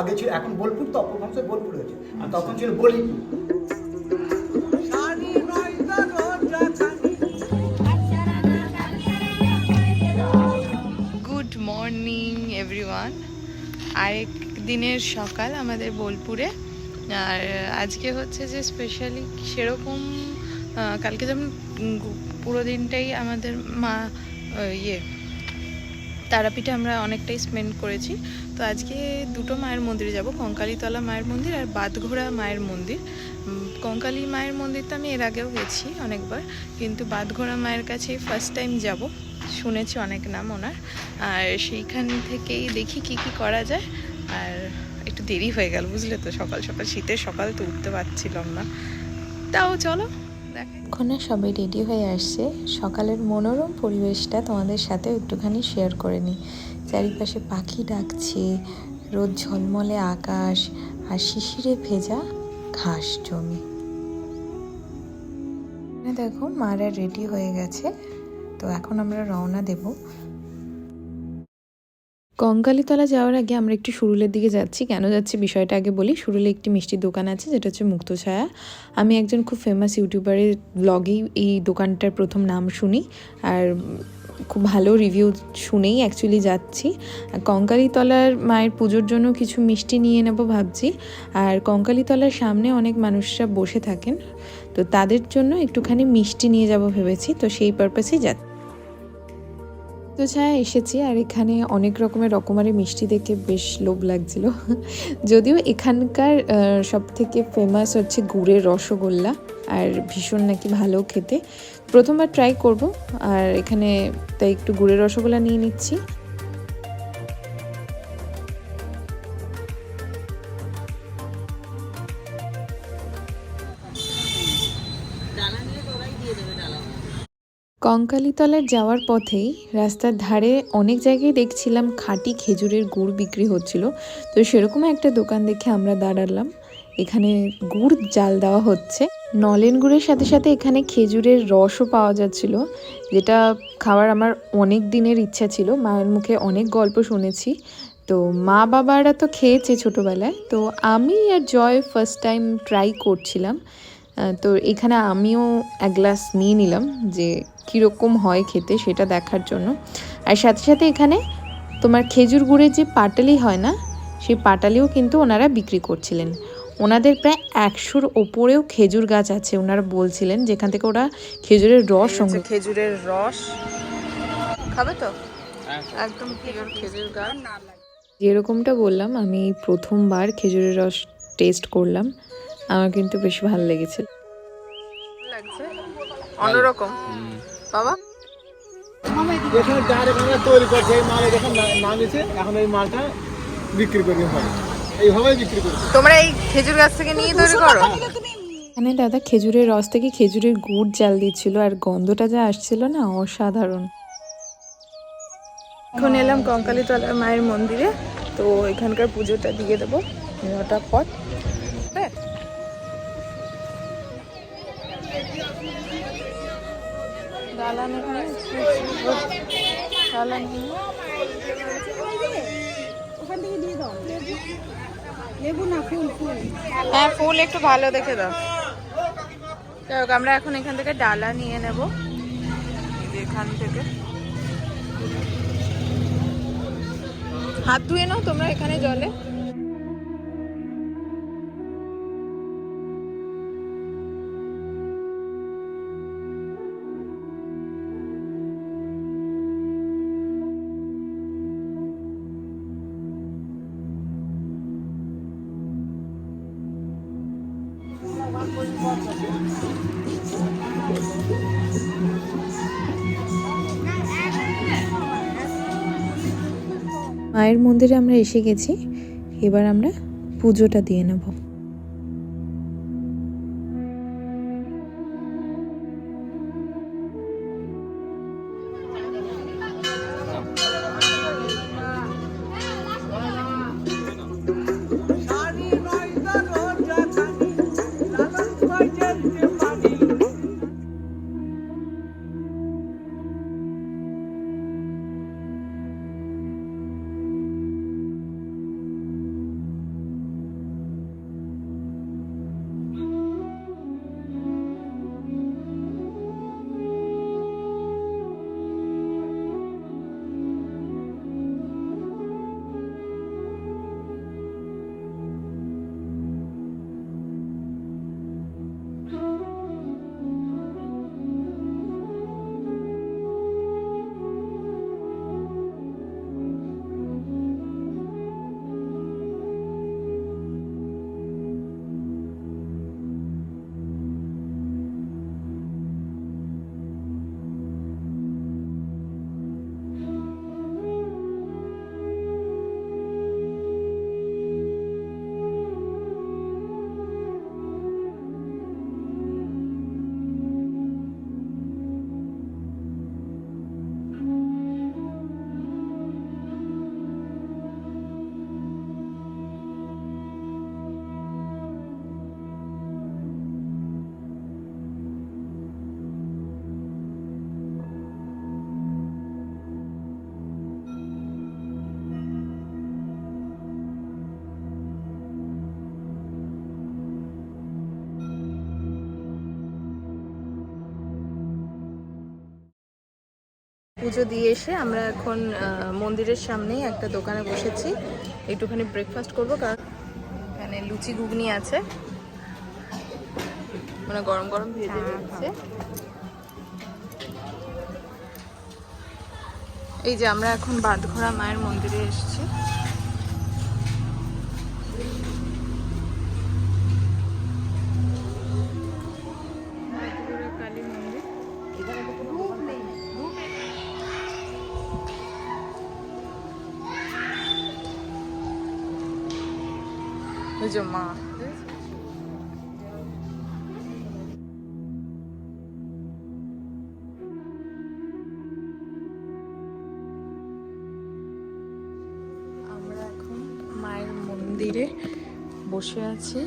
আগে ছিল এখন বোলপুর তো অপর ভাষায় বোলপুর হয়েছে। আর তখন ছিল বলিপুর গুড মর্নিং এভরিওয়ান আরেক দিনের সকাল আমাদের বোলপুরে। আর আজকে হচ্ছে যে স্পেশালি সেরকম কালকে যেমন পুরো দিনটাই আমাদের মা ইয়ে তারাপীঠে আমরা অনেকটাই স্পেন্ড করেছি। তো আজকে দুটো মায়ের মন্দিরে যাব, কঙ্কালীতলা মায়ের মন্দির আর বাদঘোড়া মায়ের মন্দির। কঙ্কালী মায়ের মন্দির তো আমি এর আগেও গেছি অনেকবার, কিন্তু বাদঘোড়া মায়ের কাছে ফার্স্ট টাইম যাব, শুনেছি অনেক নাম ওনার। আর সেইখান থেকেই দেখি কি কি করা যায়, আর একটু দেরি হয়ে গেল, বুঝলে তো সকাল সকাল, শীতের সকাল তো উঠতে পারছিলাম না। তাও চলো ওখানে সবাই রেডি হয়ে আসছে। সকালের মনোরম পরিবেশটা তোমাদের সাথে একটুখানি শেয়ার করে নিই। চারিপাশে পাখি ডাকছে, রোদ ঝলমলে আকাশ, আর শিশিরে ভেজা ঘাস জমি। দেখো মারা রেডি হয়ে গেছে। তো এখন আমরা রওনা দেবো কঙ্কালীতলা যাওয়ার আগে আমরা একটু সুরুলের দিকে যাচ্ছি। কেন যাচ্ছি বিষয়টা আগে বলি। সুরুলে একটি মিষ্টির দোকান আছে, যেটা হচ্ছে মুক্তছায়া। আমি একজন খুব ফেমাস ইউটিউবারের ব্লগেই এই দোকানটার প্রথম নাম শুনি আর খুব ভালো রিভিউ শুনেই অ্যাকচুয়ালি যাচ্ছি। কঙ্কালীতলার মায়ের পুজোর জন্য কিছু মিষ্টি নিয়ে নেব ভাবছি। আর কঙ্কালীতলার সামনে অনেক মানুষরা বসে থাকেন, তো তাদের জন্য একটুখানি মিষ্টি নিয়ে যাব ভেবেছি, তো সেই পারপাসেই যাচ্ছি। তো ছায়া, এসেছি আর এখানে অনেক রকমের রকমারি মিষ্টি দেখে বেশ লোভ লাগছিল। যদিও এখানকার সব থেকে ফেমাস হচ্ছে গুড়ের রসগোল্লা, আর ভীষণ নাকি ভালো খেতে। প্রথমবার ট্রাই করব, আর এখানে তাই একটু গুড়ের রসগোল্লা নিয়ে নিচ্ছি। কঙ্কালীতলার যাওয়ার পথেই রাস্তার ধারে অনেক জায়গায় দেখছিলাম খাঁটি খেজুরের গুড় বিক্রি হচ্ছিল। তো সেরকম একটা দোকান দেখে আমরা দাঁড়ালাম। এখানে গুড় জাল দেওয়া হচ্ছে। নলেন গুড়ের সাথে সাথে এখানে খেজুরের রসও পাওয়া যাচ্ছিল, যেটা খাওয়ার আমার অনেক দিনের ইচ্ছা ছিল। মায়ের মুখে অনেক গল্প শুনেছি। তো মা বাবারা তো খেয়েছে ছোটোবেলায়। তো আমি আর জয় ফার্স্ট টাইম ট্রাই করছিলাম। তো এখানে আমিও এক গ্লাস নিয়ে নিলাম যে কীরকম হয় খেতে সেটা দেখার জন্য। আর সাথে সাথে এখানে তোমার খেজুর গুড়ের যে পাটালি হয় না সেই পাটালিও কিন্তু ওনারা বিক্রি করছিলেন। ওনাদের প্রায় একশোর ওপরেও খেজুর গাছ আছে ওনারা বলছিলেন যেখান থেকে ওরা খেজুরের রস সংগ্রহ খেজুরের রস। খাবে তো? একদম পিওর খেজুর গাছ। যেরকমটা বললাম আমি প্রথমবার খেজুরের রস টেস্ট করলাম। আমার কিন্তু বেশ ভালো লেগেছে। লাগছে? অন্যরকম। বাবা? এখানে ডাইরেক্ট আমরা তৈরি করছে এই মাল যখন নামিয়েছে এখন এই মালটা বিক্রি করি হয় এইভাবেই বিক্রি করছে তোমরা এই খেজুর গাছ থেকে নিয়ে তৈরি করো? এখানে দাদা খেজুরের রস থেকে খেজুরের গুড় জাল দিচ্ছিল আর গন্ধটা যা আসছিল না অসাধারণ। এখন এলাম কঙ্কালীতলা মায়ের মন্দিরে তো এখানকার পুজোটা দিয়ে দেবো নটা পর। হ্যাঁ ডালা নেবে ডালা নেবে হ্যাঁ ফুল একটু ভালো দেখে দাও। যাই হোক, আমরা এখন এখান থেকে ডালা নিয়ে নেব। এখান থেকে। হাত ধুয়ে নাও তোমরা এখানে জলে। মায়ের মন্দিরে আমরা এসে গেছি। এবার আমরা পুজোটা দিয়ে নেব। পুজো দিয়ে এসে আমরা এখন মন্দিরের সামনেই একটা দোকানে বসেছি। একটুখানি ব্রেকফাস্ট করব কারণ এখানে লুচি ঘুগনি আছে। মানে গরম গরম ভেজে দিচ্ছে এই যে আমরা এখন বাদঘোরা মায়ের মন্দিরে এসেছি। যে মা মন্দিরে বসে আছি।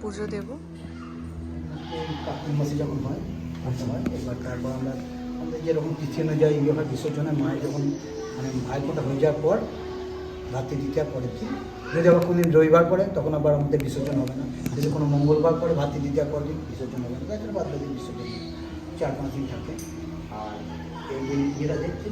পুজো দেব। কার্তিক যখন হয় এবার তারপর আমরা আমাদের যেরকম তিথি হয় বিসর্জনে মায়ের যখন মানে মায়ের ফোটা হয়ে যাওয়ার পর রাত্রি দ্বিতীয় পরের দিন। যদি আবার কোনো দিন রবিবার পরে তখন আবার আমাদের বিসর্জন হবে না। যদি কোনো মঙ্গলবার পরে ভাতৃ দ্বিতীয় পরের দিন বিসর্জন হবে না। তাছাড়া বাদ দিন বিসর্জন। চার পাঁচ দিন থাকে। আর এই যে যেটা দেখছি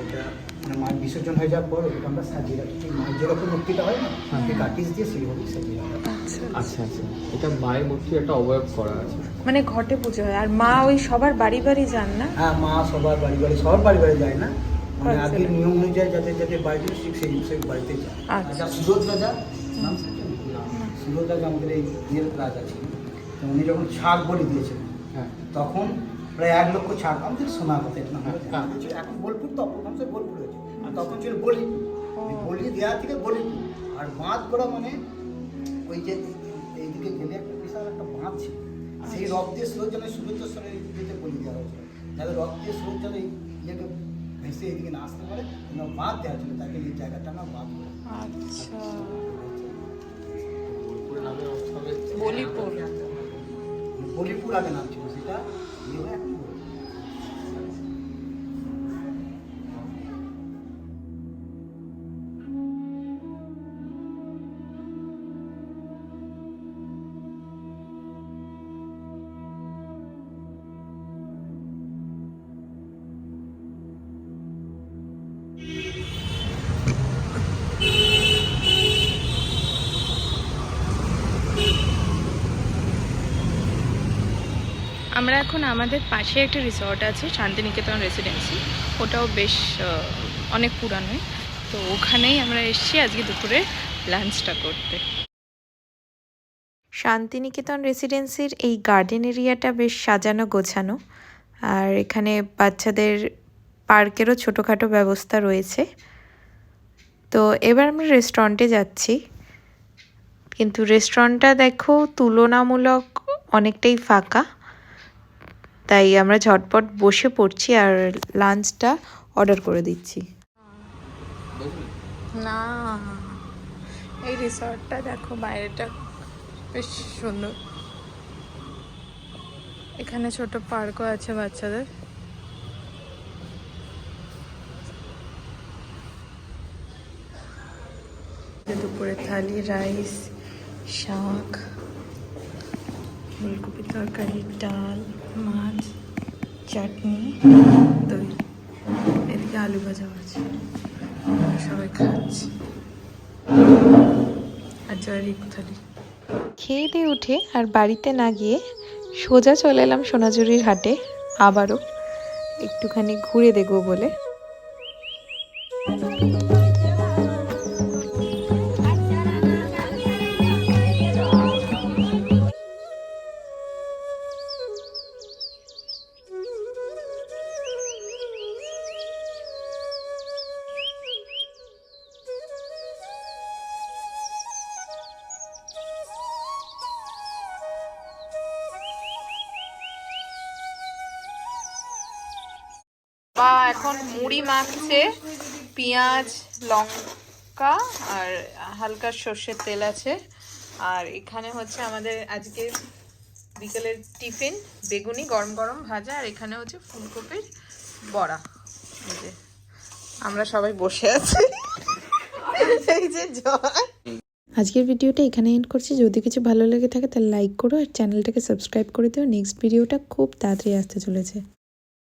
এটা মানে মায়ের বিসর্জন হয়ে যাওয়ার পর ওটা আমরা সাজিয়ে রাখি। ঠিক মায়ের যেরকম মূর্তিটা হয় না সেই কাটিস দিয়ে সেইভাবেই সাজিয়ে রাখা। আচ্ছা আচ্ছা। এটা মায়ের মূর্তি একটা অবয়ব করা আছে। মানে ঘটে পুজো হয়। আর মা ওই সবার বাড়ি বাড়ি যান না? হ্যাঁ মা সবার বাড়ি বাড়ি সবার বাড়ি বাড়ি যায় না। মানে আচ্ছা। আগের নিয়ম অনুযায়ী যাদের যাদের বাড়িতে ঠিক সেই সেই বাড়িতে যায়। আচ্ছা। আচ্ছা সুরজ রাজা নাম? সুরজ রাজা আমাদের এই ইয়ের রাজা ছিলেন। তো উনি যখন ছাগ বলি দিয়েছেন হ্যাঁ। তখন প্রায় এক লক্ষ ছাগ আমাদের শোনা কথা এটা না। এখন বোলপুর তো অপভ্রংশে বোলপুর হয়েছে। আর তখন ছিল এই বলি দেওয়া থেকে বলিপুর আর বাঁধ করা মানে ওই যে এইদিকে গেলে একটা বিশাল একটা বাঁধ ছিল। সেই রথ দিয়ে স্রোত যেন সুরতেশ্বরের দিকে বলি দেওয়া হয়েছিল। যাতে রথ দিয়ে স্রোত যেন এই ইয়েকে ভেসে এদিকে না আসতে পারে যেন বাঁধ দেওয়া জন্য তাকে এই জায়গাটা না বাঁধ করে আচ্ছা। বোলপুর বলিপুর। বলিপুর আগে নাম ছিল সেটা এখন আমরা এখন আমাদের পাশে একটা রিসর্ট আছে, শান্তিনিকেতন রেসিডেন্সি ওটাও বেশ অনেক পুরানোই। তো ওখানেই আমরা এসেছি আজকে দুপুরে লাঞ্চটা করতে। শান্তিনিকেতন রেসিডেন্সির এই গার্ডেন এরিয়াটা বেশ সাজানো, গোছানো। আর এখানে বাচ্চাদের পার্কেরও ছোটোখাটো ব্যবস্থা রয়েছে। তো এবার আমরা রেস্টুরেন্টে যাচ্ছি। কিন্তু রেস্টুরেন্টটা দেখো তুলনামূলক অনেকটাই ফাঁকা। তাই আমরা ঝটপট বসে পড়ছি আর লাঞ্চটা অর্ডার করে দিচ্ছি। না, এই রিসর্টটা দেখো বাইরেটা বেশ সুন্দর। এখানে ছোট পার্কও আছে বাচ্চাদের। দুপুরে থালি, রাইস, শাক, ফুলকপি তরকারি, ডাল। মাছ, চাটনি, দই, এদিকে আলু ভাজা আছে সবাই খাচ্ছি। আর জয়ের থালি খেয়ে দিয়ে উঠে আর বাড়িতে না গিয়ে সোজা চলে এলাম সোনাঝুরির হাটে, আবারও। একটুখানি ঘুরে দেখব বলে। বা এখন মুড়ি মাখছে পেঁয়াজ, লঙ্কা আর হালকা সর্ষের তেল আছে। আর এখানে হচ্ছে আমাদের আজকে বিকেলের টিফিন, বেগুনি, গরম গরম ভাজা, আর এখানে হচ্ছে ফুলকপির বড়া। যে, আমরা সবাই বসে আছি। এই যে জয় আজকের ভিডিওটা এখানে এন্ড করছি। যদি কিছু ভালো লেগে থাকে, তাহলে লাইক করো আর চ্যানেলটাকে সাবস্ক্রাইব করে দিও। নেক্সট ভিডিওটা খুব তাড়াতাড়ি আসতে চলেছে।